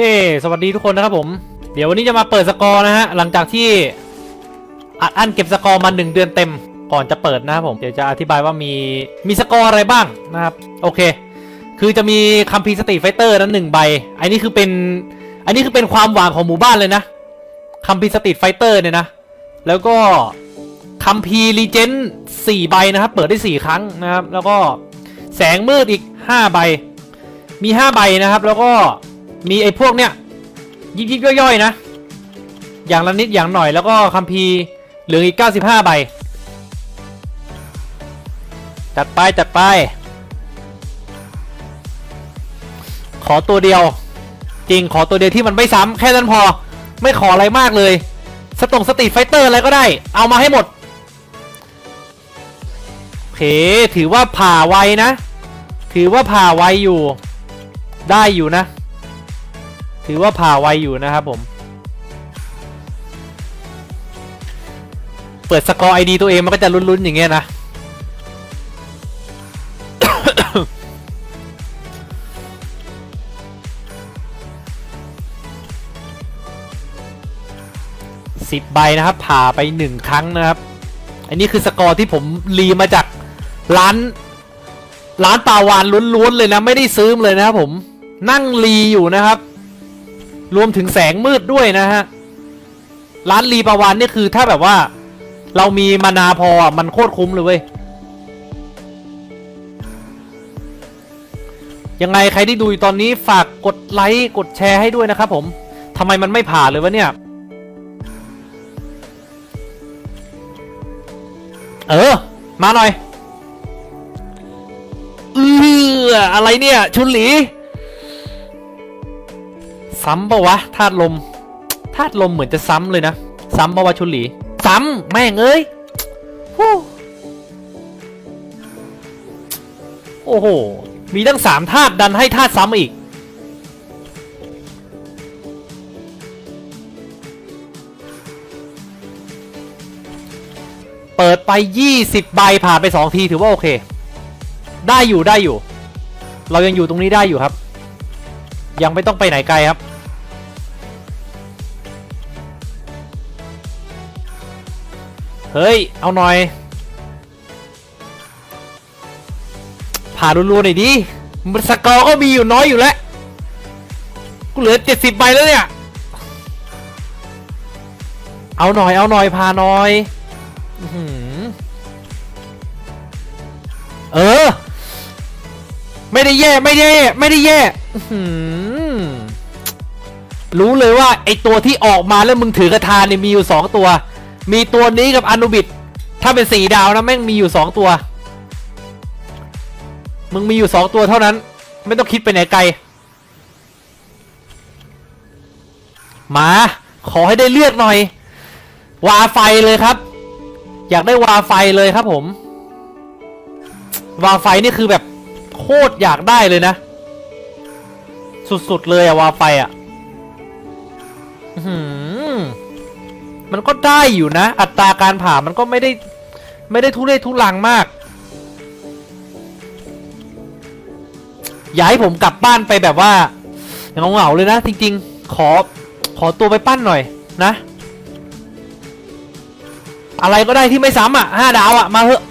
ค สวัสดีทุกคนนะครับผม เดี๋ยววันนี้จะมาเปิดสกอร์นะฮะ หลังจากที่อัดอั้นเก็บสกอร์มาหนึ่งเดือนเต็ม ก่อนจะเปิดนะครับผม เดี๋ยวจะอธิบายว่ามีมีสกอร์อะไรบ้างนะครับ โอเค คือจะมีคัมภีสตีไฟเตอร์นั้นหนึ่งใบ อันนี้คือเป็น อันนี้คือเป็นความหวังของหมู่บ้านเลยนะคัมภีสตีไฟเตอร์เนี่ยนะ แล้วก็คัมภีรีเจนสี่ใบนะครับ เปิดได้สี่ครั้งนะครับ แล้วก็แสงมืดอีกห้าใบ มีห้าใบนะครับ แล้วก็ มีไอ้พวกเนี้ยยิบยิบย่อยๆนะ อย่างละนิดอย่างหน่อยแล้วก็คัมภีร์เหลืออีกเก้าสิบห้าใบ จัดไป จัดไป ขอตัวเดียว จริงขอตัวเดียวที่มันไม่ซ้ำแค่นั้นพอ ไม่ขออะไรมากเลย สตงสตรีทไฟเตอร์อะไรก็ได้ เอามาให้หมดโอเคถือว่าผ่าไวนะ ถือว่าผ่าไวอยู่ ได้อยู่นะ ถือว่าผ่าไวอยู่นะครับผม เปิดสกอร์ไอดีตัวเองมันก็จะลุ้นๆอย่างเงี้ยนะสิบใบนะครับ ผ่าไปหนึ่งครั้งนะครับ อันนี้คือสกอร์ที่ผมรีมาจากร้านร้านปาวานล้วนๆเลยนะ ไม่ได้ซื้อเลยนะครับผมนั่งรีอยู่นะครับ รวมถึงแสงมืดด้วยนะฮะ ร้านรีปาวานนี่คือถ้าแบบว่า เรามีมานาพอมันโคตรคุ้มเลยเว้ย ยังไงใครที่ดูอยู่ตอนนี้ฝากกดไลค์กดแชร์ให้ด้วยนะครับผมทำไมมันไม่ผ่านเลยวะเนี่ย เออ มาหน่อยเอออะไรเนี่ย ชุนหลี ซ้ำปะวะธาตุลมธาตุลมเหมือนจะซ้ำเลยนะ ซ้ำปะวะชุลี ซ้ำแม่งเอ้ยโอ้โห มีตั้งสามธาตุดันให้ธาตุซ้ำอีก เปิดไป 20 ใบผ่านไป 2 ทีถือว่าโอเค ได้อยู่ได้อยู่ เรายังอยู่ตรงนี้ได้อยู่ครับ ยังไม่ต้องไปไหนไกลครับ เฮ้ย เอาหน่อย ผ่ารัวๆหน่อยดิมันสกอร์ก็มีอยู่น้อยอยู่แล้ว กูเหลือ70ใบแล้วเนี่ย เอาหน่อยเอาหน่อยพาหน่อยเออ ไม่ได้แย่ไม่ได้แย่ไม่ได้แย่รู้เลยว่าไอตัวที่ออกมาแล้วมึงถือกระทานเนี่ยมีอยู่สองตัว มีตัวนี้กับอนุบิดถ้าเป็นสีดาวนะแม่งมีอยู่สองตัว มึงมีอยู่สองตัวเท่านั้น ไม่ต้องคิดไปไหนไกลมา ขอให้ได้เลือดหน่อย วาไฟเลยครับ อยากได้วาไฟเลยครับผม วาไฟนี่คือแบบโคตรอยากได้เลยนะ สุดๆเลยอะวาไฟอะหือ มันก็ได้อยู่นะ อัตราการผ่ามันก็ไม่ได้ไม่ได้ทุเรศทุลังมาก อย่าให้ผมกลับบ้านไปแบบว่าเหงาๆเลยนะ จริง ๆ ขอขอตัวไปปั้นหน่อยนะ อะไรก็ได้ที่ไม่ซ้ำอะห้าดาวอะ มาเถอะ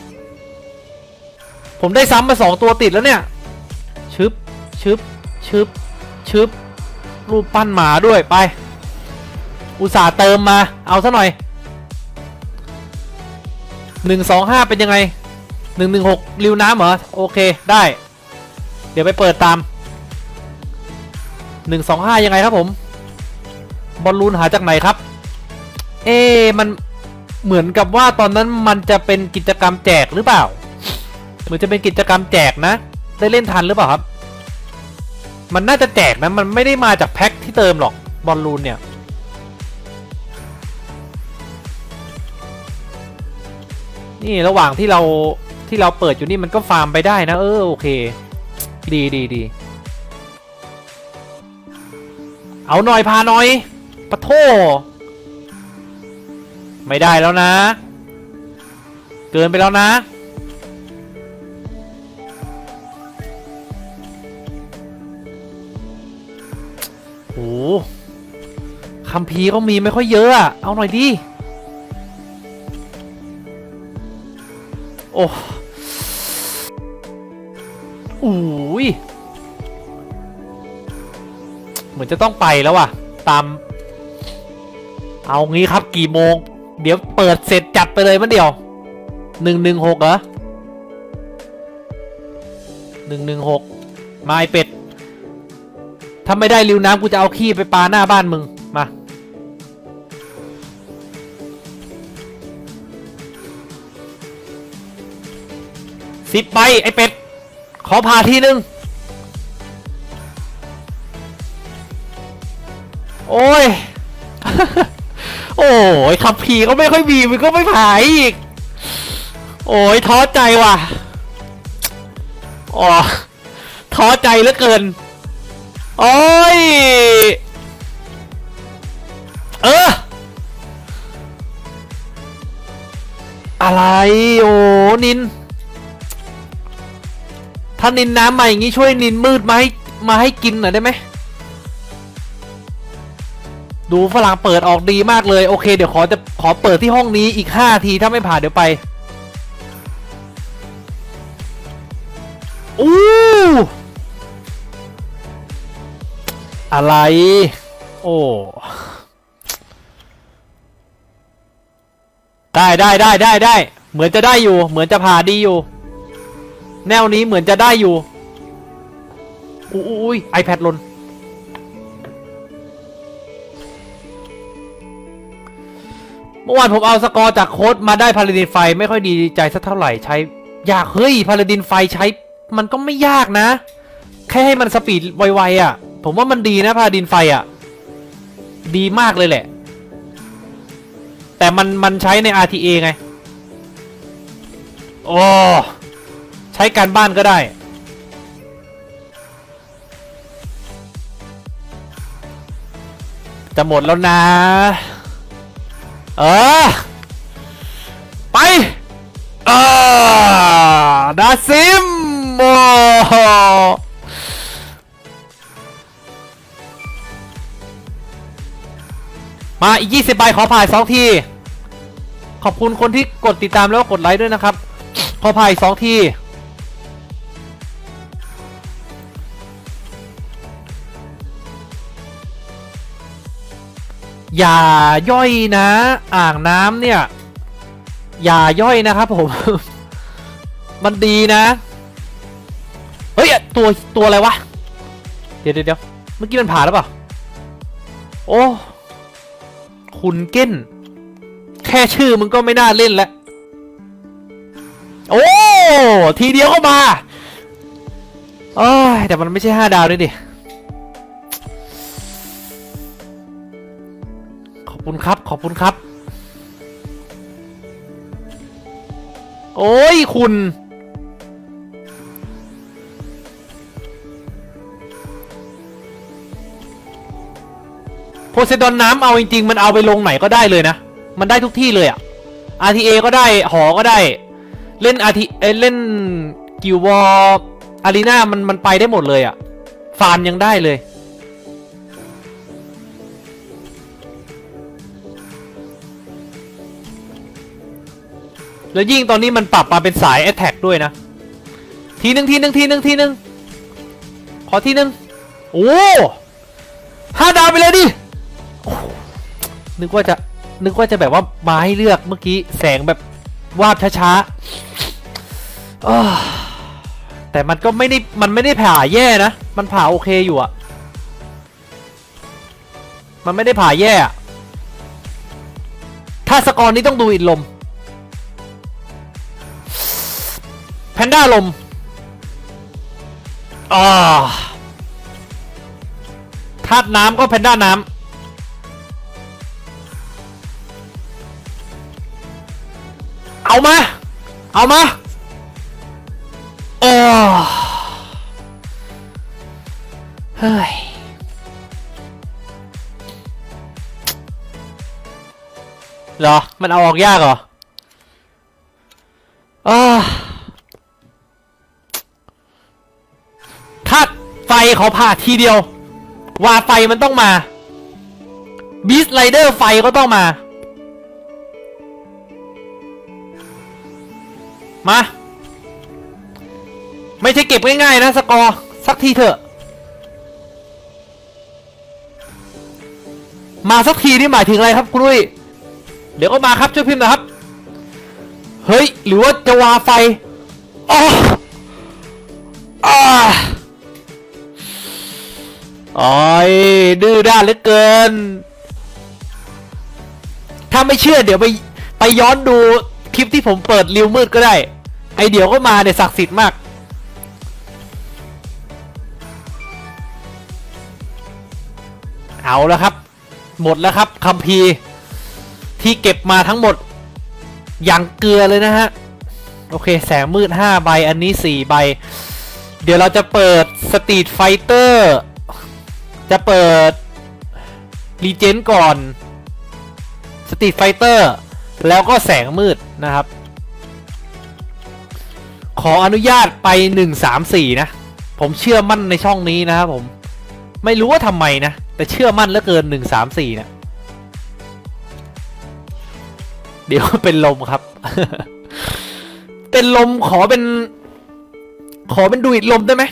ผมได้ซ้ำมาสองตัวติดแล้วเนี่ย ชึบ ชึบ ชึบ ชึบ รูปปั้นหมาด้วยไป อุตส่าห์เติมมา เอาซะหน่อยหนึ่งสองห้าเป็นยังไงหนึ่งหนึ่งหกริวน้ำเหรอ โอเคได้ เดี๋ยวไปเปิดตามหนึ่งสองห้ายังไงครับผม บอลลูนหาจากไหนครับ เอ๊มันเหมือนกับว่าตอนนั้นมันจะเป็นกิจกรรมแจกหรือเปล่า เหมือนจะเป็นกิจกรรมแจกนะ ได้เล่นทันหรือเปล่าครับ มันน่าจะแจกนะ มันไม่ได้มาจากแพ็คที่เติมหรอกบอลลูนเนี่ย นี่ระหว่างที่เราที่เราเปิดอยู่นี่มันก็ฟาร์มไปได้นะ เออโอเค ดีดีดีเอาหน่อยพาหน่อยปะโทไม่ได้แล้วนะ เกินไปแล้วนะโอ้คัมภีก็มีไม่ค่อยเยอะอะเอาหน่อยดิ อ้โอ้ยเหมือนจะต้องไปแล้วว่ะ ตาม เอางี้ครับกี่โมง เดี๋ยวเปิดเสร็จจัดไปเลยมันเดียวหนึ่งหนึ่งหกเหรอหนึ่งหนึ่งหกมาไอเป็ด ถ้าไม่ได้ริวน้ำกูจะเอาขี้ไปปาหน้าบ้านมึง สิบใบไอเป็ด ขอพาทีนึง โอ้ย โอ้ยขับผีก็ไม่ค่อยมีมันก็ไม่ผายอีก โอ้ยท้อใจว่ะอ๋อท้อใจเหลือเกิน โอ้ย เออ อะไร โอ้ นิน ถ้านินน้ำมาอย่างงี้ช่วยนินมืดมาให้มาให้กินหน่อยได้ไหมดูฝรั่งเปิดออกดีมากเลยโอเค เดี๋ยวขอจะขอเปิดที่ห้องนี้อีกห้าทีถ้าไม่ผ่านเดี๋ยวไปอู้อะไร โอ้ได้ได้ได้ได้ได้เหมือนจะได้อยู่ เหมือนจะผ่าดีอยู่ แนวนี้เหมือนจะได้อยู่อยอุ้ยไอแพดลน เมื่อวานผมเอาสกอร์จากโค้ดมาได้พาราดินไฟไม่ค่อยดีใจสักเท่าไหร่ใช้ยากเฮ้ยพาราดินไฟใช้ มันก็ไม่ยากนะ แค่ให้มันสปีดไวๆอะ ผมว่ามันดีนะพาราดินไฟอะ ดีมากเลยแหละ แต่มันมันใช้ใน RTA ไง โอ้ใช้การบ้านก็ได้ จะหมดแล้วนะ เออ ไป เออดาซิมโอ้มาอีก 20ใบขอผ่ายสองที ขอบคุณคนที่กดติดตามแล้วก็กดไลค์ด้วยนะครับ ขอผ่ายสองที อย่าย่อยนะ อ่างน้ำเนี่ย อย่าย่อยนะครับผม มันดีนะ เฮ้ย ตัวตัวอะไรวะ เดี๋ยวเดี๋ยวเมื่อกี้มันผ่านแล้วเปล่า โอ้คุณเก้น แค่ชื่อมึงก็ไม่น่าเล่นแล้วโอ้ ทีเดียวก็มาโอ้ยแต่มันไม่ใช่ห้าดาวด้วยดิ อบคุณครับ ขอบคุณครับ โอ้ยคุณ โพไซดอนน้ำเอาจริง ๆ มันเอาไปลงไหนก็ได้เลยนะ มันได้ทุกที่เลยอะ RTA ก็ได้ หอก็ได้ เล่น RT เอเล่นกิววอลอารีนามันมันไปได้หมดเลยอะฟาร์มยังได้เลย แล้วยิ่งตอนนี้มันปรับมาเป็นสาย a t t a c k ด้วยนะ ทีหนึ่งทีหนึ่งทีหนึ่งทีหนึ่งขอทีหนึ่งโอ้ห้าดาวไปเลยดินึกว่าจะนึกว่าจะแบบว่ามาให้เลือกเมื่อกี้แสงแบบวาบช้าๆอ้อแต่มันก็ไม่ได้มันไม่ได้ผ่าแย่นะ มันผ่าโอเคอยู่อะมันไม่ได้ผ่าแย่ ถ้าสกอร์นี้ต้องดูอิดลม พนด้าลมอ่าธาตุน้ำก็แพนด้าน้ำเอามา เอามาโอ้เฮ้ย เหรอ มันเอาออกยากเหรออ่ ไฟเขาผ่าทีเดียว วาไฟมันต้องมาบีสไลเดอร์ไฟก็ต้องมา มา ไม่ใช่เก็บง่ายๆนะสกอร์ สักทีเถอะ มาสักทีนี่หมายถึงอะไรครับคุณลุยเดี๋ยวก็มาครับช่วยพิมพ์นะครับ เฮ้ย หรือว่าจะวาไฟอ๋ออ่า โอ้ยดื้อด้านเหลือเกิน ถ้าไม่เชื่อเดี๋ยวไปไปย้อนดูคลิปที่ผมเปิดริวมืดก็ได้ ไอเดี๋ยวก็มาเนี่ยศักดิ์สิทธิ์มากเอาแล้วครับ หมดแล้วครับคัมภีที่เก็บมาทั้งหมด อย่างเกลือเลยนะฮะ โอเค แสงมืด 5 ใบ อันนี้ 4 ใบ เดี๋ยวเราจะเปิดสตรีทไฟเตอร์ จะเปิดรีเจนก่อนสตรีทไฟเตอร์แล้วก็แสงมืดนะครับ ขออนุญาตไป 1 3 4 นะ ผมเชื่อมั่นในช่องนี้นะครับผม ไม่รู้ว่าทำไมนะ แต่เชื่อมั่นเหลือเกิน 1 3 4นะเดี๋ยวเป็นลมครับ เป็นลมขอเป็น ขอเป็นดูอิดลมได้ไหม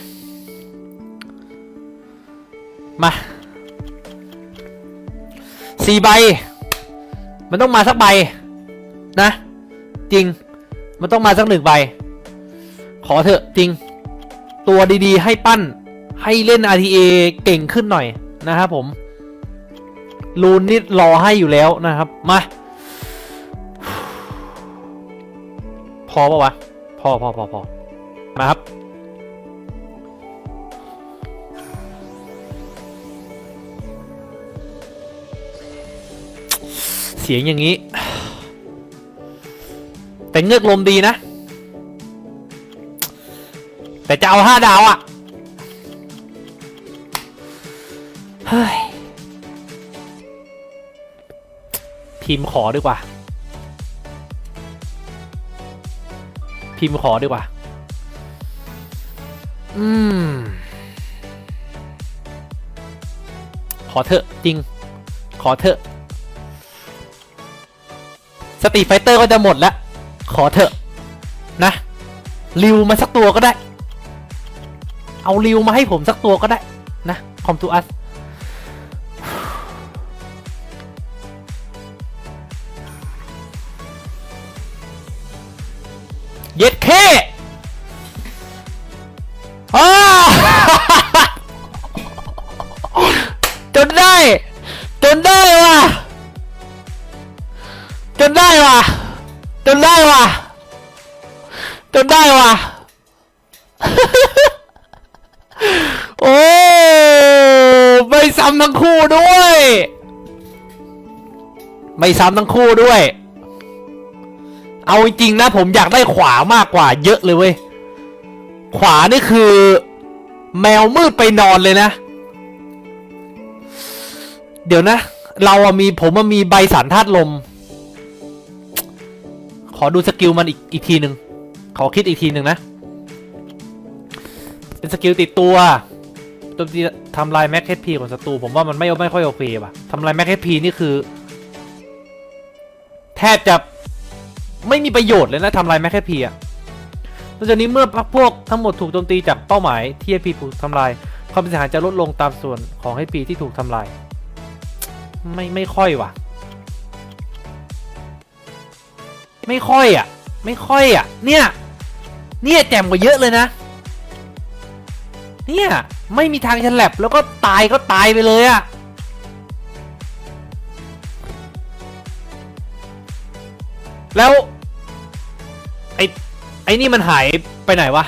มาสี่ใบ มันต้องมาสักใบ นะ จริง มันต้องมาสักหนึ่งใบ ขอเถอะจริง ตัวดีๆ ให้ปั้น ให้เล่น RTA เก่งขึ้นหน่อยนะครับผมลูนนี่รอให้อยู่แล้วนะครับ มา พอปะวะ พอพอพอพอมาครับ สียงอย่างนี้ แต่เงือกลมดีนะ แต่จะเอาห้าดาวอะ่ะ เฮ้ย พิมพ์ขอดีกว่า พิมพ์ขอดีกว่า อืม ขอเถอะจริง ขอเถอะ สตีไฟเตอร์ก็จะหมดแล้ว ขอเถอะ นะริวมาสักตัวก็ได้ เอาริวมาให้ผมสักตัวก็ได้ นะคอมทูอัสเย็ดเคำทั้งคู่ด้วย ไม่ซ้ำทั้งคู่ด้วย เอาจริงนะผมอยากได้ขวามากกว่า เยอะเลยเว้ย ขวานี่คือ แมวมืดไปนอนเลยนะ เดี๋ยวนะ เราอะมีผมอะมีใบสันธาตุลม ขอดูสกิลมันอีกอีกทีหนึ่ง ขอคิดอีกทีหนึ่งนะ เป็นสกิลติดตัว จมตีทำลายแม็กเฮดพีของศัตรูผมว่ามันไม่ไม่ค่อยโอเคป่ะทำลายแม็กเฮดพีนี่คือ แทบจะไม่มีประโยชน์เลยนะทำลายแม็กเฮดพีอะนอกจากนี้เมื่อพรรคพวกทั้งหมดถูกโจมตีจากเป้าหมายที่เฮดพีถูกทำลายความเสียหายจะลดลงตามส่วนของเฮดพีที่ถูกทำลาย ไม่ไม่ค่อยว่ะ ไม่ค่อยอะ ไม่ค่อยอะ เนี่ย เนี่ยแจ่มกว่าเยอะเลยนะ เนี่ย ไม่มีทางฉลับแล้วก็ตายก็ตายไปเลยอะแล้วไอ้ไอ้นี่มันหายไปไหนวะ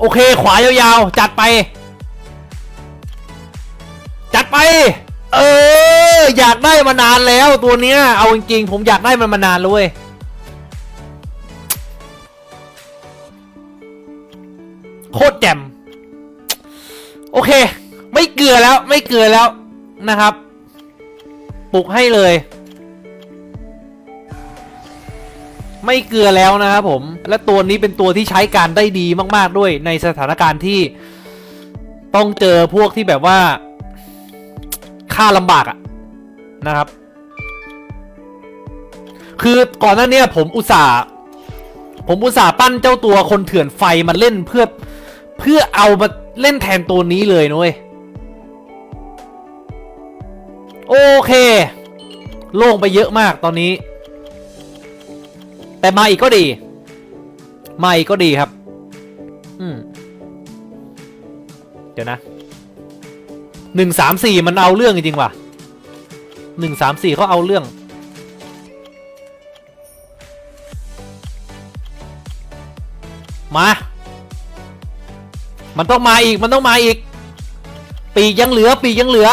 โอเคขวายาวๆ จัดไป จัดไป เออ อยากได้มานานแล้วตัวเนี้ย เอาจริงๆ ผมอยากได้มันมานานเลยโคตรแจ่ม เกลือแล้วไม่เกลือแล้วนะครับ ปลุกให้เลย ไม่เกลือแล้วนะครับผม และตัวนี้เป็นตัวที่ใช้การได้ดีมากๆด้วยในสถานการณ์ที่ต้องเจอพวกที่แบบว่าฆ่าลำบากอะนะครับ คือก่อนหน้านี้ผมอุตส่าห์ผมอุตส่าห์ปั้นเจ้าตัวคนเถื่อนไฟมาเล่นเพื่อเพื่อเอามาเล่นแทนตัวนี้เลยนุ้ย โอเค โล่งไปเยอะมากตอนนี้ แต่มาอีกก็ดี มาอีกก็ดีครับ อืม เดี๋ยวนะหนึ่งสามสี่มันเอาเรื่องจริงๆว่ะหนึ่งสามสี่เขาเอาเรื่อง มา มันต้องมาอีก มันต้องมาอีก ปีกยังเหลือ ปีกยังเหลือ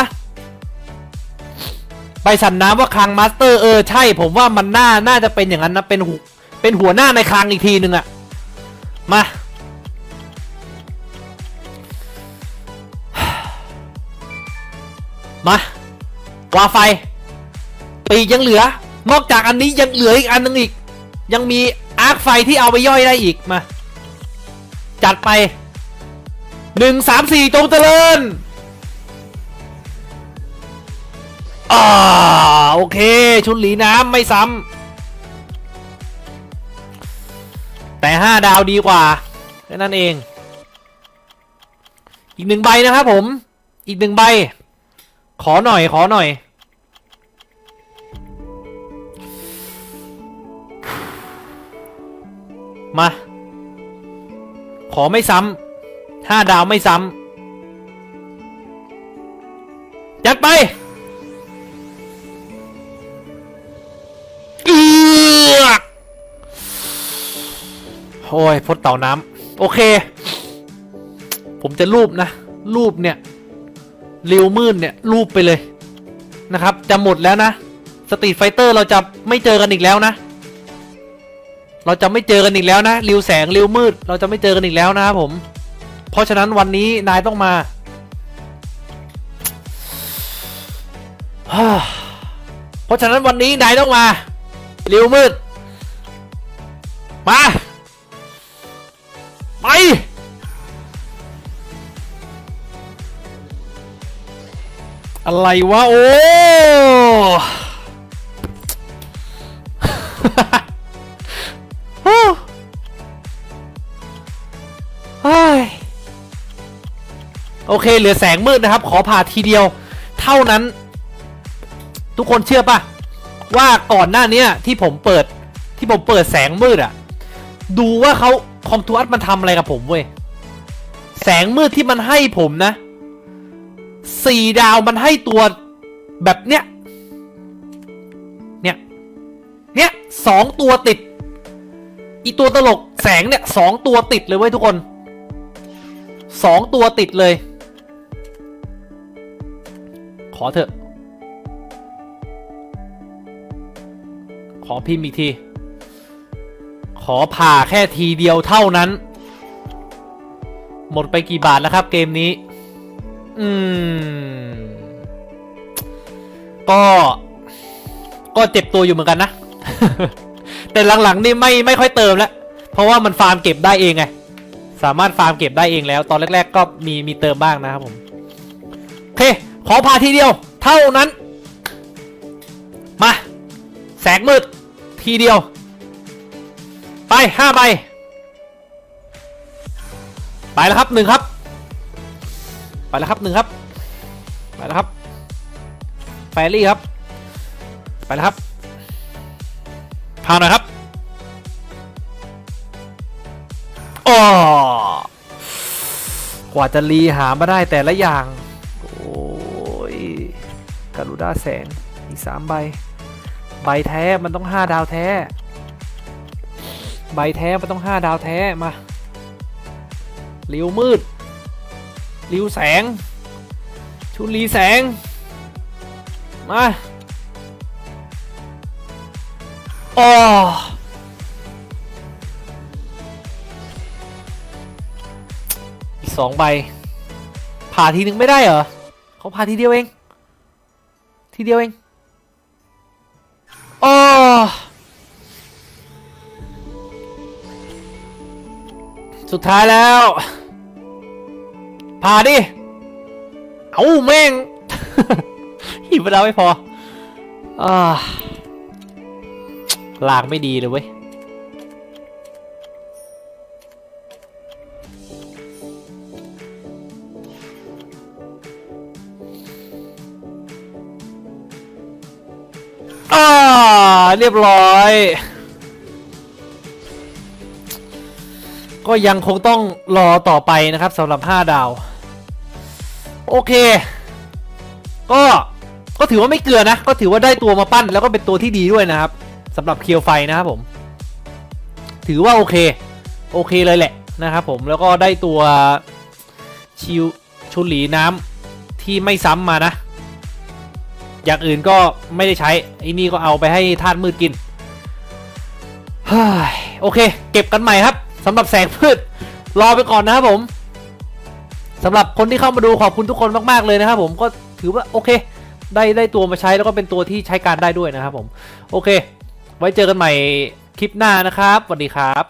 ไปสันน้ำว่าคลังมาสเตอร์เออใช่ผมว่ามันน่าน่าจะเป็นอย่างนั้นนะเป็นหเป็นหัวหน้าในคลังอีกทีหนึ่งอะมามา วาไฟ ปีกยังเหลือ นอกจากอันนี้ยังเหลืออีกอันนึงอีก ยังมีอาร์คไฟที่เอาไปย่อยได้อีกมา จัดไปหนึ่งสามสี่จงเจริญ โอเค ชุดหลีน้ำไม่ซ้ำแต่ห้าดาวดีกว่าแค่นั้นเอง อีกหนึ่งใบนะครับผม อีกหนึ่งใบ ขอหน่อยขอหน่อย มา ขอไม่ซ้ำห้าดาวไม่ซ้ำจัดไป โอ้ยพดเต่าน้ำโอเค ผมจะรูปนะ รูปเนี่ยริวมืดเนี่ย รูปไปเลยนะครับ จะหมดแล้วนะสตรีทไฟเตอร์เราจะไม่เจอกันอีกแล้วนะ เราจะไม่เจอกันอีกแล้วนะริวแสงริวมืด เราจะไม่เจอกันอีกแล้วนะครับผม เพราะฉะนั้นวันนี้นายต้องมาเพราะฉะนั้นวันนี้นายต้องมาริวมืด อะไรวะ โอ้เฮ้ยโอเค เหลือแสงมืดนะครับ ขอผ่าทีเดียว เท่านั้น ทุกคนเชื่อปะว่าก่อนหน้านี้ที่ผมเปิดที่ผมเปิดแสงมืดอะดูว่าเขาคอมทูอัสมันทำอะไรกับผมเว้ย แสงมืดที่มันให้ผมนะ สี่ดาวมันให้ตัวแบบเนี้ย เนี่ย เนี่ยสองตัวติด อีตัวตลกแสงเนี่ยสองตัวติดเลยเว้ยทุกคนสองตัวติดเลย ขอเถอะ ขอพิมพ์อีกที ขอผ่าแค่ทีเดียวเท่านั้น หมดไปกี่บาทแล้วครับเกมนี้ อืม ก็ ก็เจ็บตัวอยู่เหมือนกันนะ แต่หลังๆนี่ไม่ไม่ค่อยเติมแล้ว เพราะว่ามันฟาร์มเก็บได้เองไง สามารถฟาร์มเก็บได้เองแล้ว ตอนแรก ๆ ก็มีมีเติมบ้างนะครับผม โอเค ขอพาทีเดียว เท่านั้น มา แสงมืด ทีเดียว ไปห้าใบ ไปแล้วครับหนึ่งครับ แล้วครับหนึ่งครับ ไปแล้วครับ แฟรี่ครับ ไปแล้วครับพาหน่อยครับอ๋อกว่าจะรีหามาได้แต่ละอย่าง โอ้ยกรุด้าแสงอีกสามใบ ใบแท้มันต้องห้าดาวแท้ ใบแท้มันต้องห้าดาวแท้มาริวมืด ริวแสง ชุลีแสง มาอ๋ออีกสองใบ ผ่าทีนึงไม่ได้เหรอ เขาผ่าทีเดียวเอง ทีเดียวเองอ๋อสุดท้ายแล้ว ผ่าดิ เอาแม่ง หิวดาวไม่พออ่าลางไม่ดีเลยเว้ย อ่า เรียบร้อย ก็ยังคงต้องรอต่อไปนะครับสำหรับ 5 ดาว โอเค ก็ก็ถือว่าไม่เกลือนะ ก็ถือว่าได้ตัวมาปั้นแล้วก็เป็นตัวที่ดีด้วยนะครับสำหรับเคียวไฟนะครับผม ถือว่าโอเค โอเคเลยแหละนะครับผมแล้วก็ได้ตัวชิวชุนหลีน้ำที่ไม่ซ้ำมานะ อย่างอื่นก็ไม่ได้ใช้ไอ้นี่ก็เอาไปให้ธาตุมืดกินโอเค เก็บกันใหม่ครับสำหรับแสงพืช รอไปก่อนนะครับผม สำหรับคนที่เข้ามาดูขอบคุณทุกคนมากๆเลยนะครับผมก็ถือว่าโอเค ได้ได้ตัวมาใช้แล้วก็เป็นตัวที่ใช้การได้ด้วยนะครับผมโอเค ไว้เจอกันใหม่คลิปหน้านะครับสวัสดีครับ